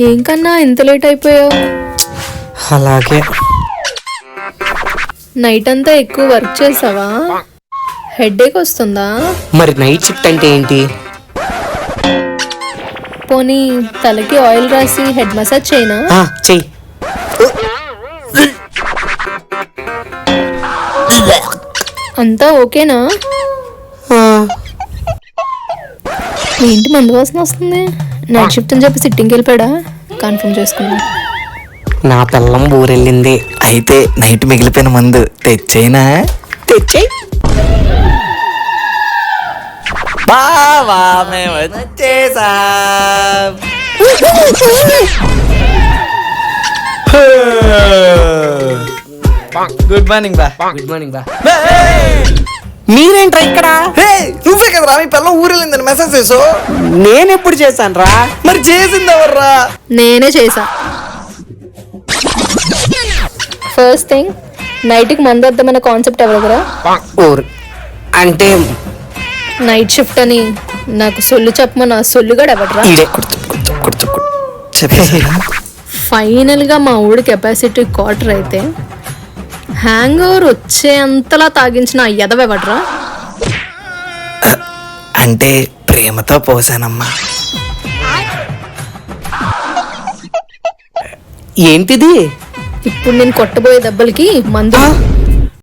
ఏం కన్నా ఇంత లేట్ అయిపోయావు? అలాగే. నైట్ అంతా ఎక్కువ వర్క్ చేసావా? హెడేక్ వస్తుందా? మరి నైట్ షిఫ్ట్ అంటే ఏంటి? పోనీ తలకి ఆయిల్ రాసి హెడ్ మసాజ్ చేయనా? ఆ, చెయ్యి. అంతా ఓకేనా ఆ, ఏంటి మందు వాసన వస్తుంది? నైట్ షిఫ్ట్ అని చెప్పి సిట్టింగ్కి వెళ్ళిపోయాడా? కన్ఫర్మ్ చేసుకున్నా నా పిల్లం ఊరెళ్ళింది. అయితే నైట్ మిగిలిపోయిన మందు తెచ్చైనా తెచ్చేయ్. బావా మేము వచ్చేసాం. గుడ్ మార్నింగ్ బా గుడ్ మార్నింగ్ బా మీరేంట్రా ఇక్కడ? మీ పిల్ల ఊరెళ్ళిందని మెసేజ్ చేసు నేను ఎప్పుడు చేశాను రా మరి చేసింది ఎవర్రా? నేనే చేసా ఫస్ట్ థింగ్ నైట్కి మందు వద్దామన్న కాన్సెప్ట్ ఎవరి దగ్గర? ఊరు. అంటే నైట్ షిఫ్ట్ అని నాకు సొల్లు చెప్పమని ఆ సొల్లుగాడు ఎవడరా? ఈడే చెప్పేసిరా ఫైనల్గా మా ఊడి కెపాసిటీ క్వార్టర్ అయితే హ్యాంగ్ ఓవర్ వచ్చేంతలా తాగించిన ఆ ఎదవెవడ్రా అంటే ప్రేమతో పోసానమ్మా. ఏంటిది? ఇప్పుడు నేను కొట్టబోయే దెబ్బలకి మందు